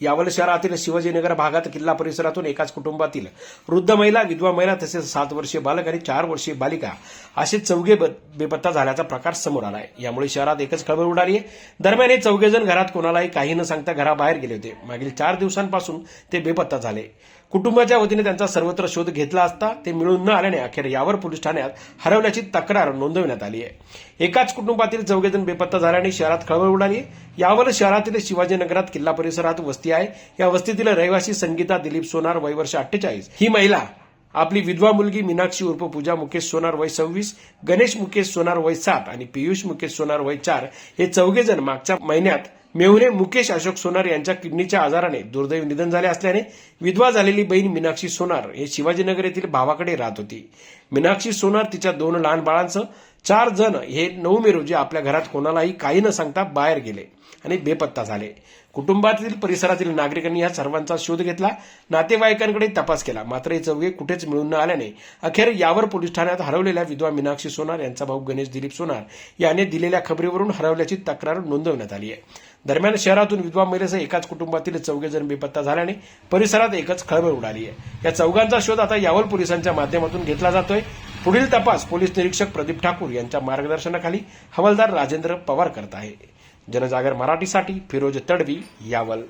यावल शहरातील शिवाजीनगर भागात किल्ला परिसरातून एकाच कुटुंबातील वृद्ध महिला विधवा महिला तसेच सात वर्षीय बालक आणि चार वर्षीय बालिका असे चौघे ब- बेपत्ता झाल्याचा प्रकार समोर आला आहे यामुळे शहरात एकच खळबळ उडाली आहे. दरम्यान हे चौघेजण घरात कोणालाही काही न सांगता घराबाहेर गेले होते. मागील चार दिवसांपासून ते बेपत्ता झाले. कुटुंबाच्या वतीने त्यांचा सर्वत्र शोध घेतला असता ते मिळून न आल्याने अखेर यावर पोलीस ठाण्यात हरवल्याची तक्रार नोंदविण्यात आली आहे. एकाच कुटुंबातील चौघेजण बेपत्ता झाल्याने शहरात खळबळ उडाली. यावर शहरातील शिवाजीनगरात किल्ला परिसरात वस्ती आहे. या वस्तीतील रहिवासी संगीता दिलीप सोनार वय वर्ष अठ्ठेचाळीस. ही महिला आपली विधवा मुलगी मीनाक्षी उर्फ पूजा मुकेश सोनार वय सव्वीस गणेश मुकेश सोनार वय सात आणि पियुष मुकेश सोनार वय चार हे चौघेजण मागच्या महिन्यात मेहुणे मुकेश अशोक सोनार यांच्या किडनीच्या आजाराने दुर्दैवी निधन झाले असल्याने विधवा झालेली बहीण मीनाक्षी सोनार हे शिवाजीनगर येथील भावाकडे राहत होती. मीनाक्षी सोनार तिच्या दोन लहान बाळांसह चार जण हे नऊ मे रोजी आपल्या घरात कोणालाही काही न सांगता बाहेर गेले आणि बेपत्ता झाले. कुटुंबातील परिसरातील नागरिकांनी या सर्वांचा शोध घेतला. नातेवाईकांकडे तपास केला. मात्र हे चौघे कुठेच मिळून न आल्याने अखेर यावर पोलीस ठाण्यात हरवलेल्या विधवा मीनाक्षी सोनार यांचा भाऊ गणेश दिलीप सोनार याने दिलेल्या खबरीवरून हरवल्याची तक्रार नोंदवण्यात आली आहे. दरम्यान शहरातून विधवा महिलेसह एकाच कुटुंबातील चौघे जण बेपत्ता झाल्याने परिसरात एकच खळबळ उडाली आहे. या चौघांचा शोध आता यावल पोलिसांच्या माध्यमातून घेतला जातोय. पुढील तपास पोलीस निरीक्षक प्रदीप ठाकूर यांच्या मार्गदर्शनाखाली हवालदार राजेंद्र पवार करत आहे. जनजागर मराठीसाठी फिरोज तडवी यावल.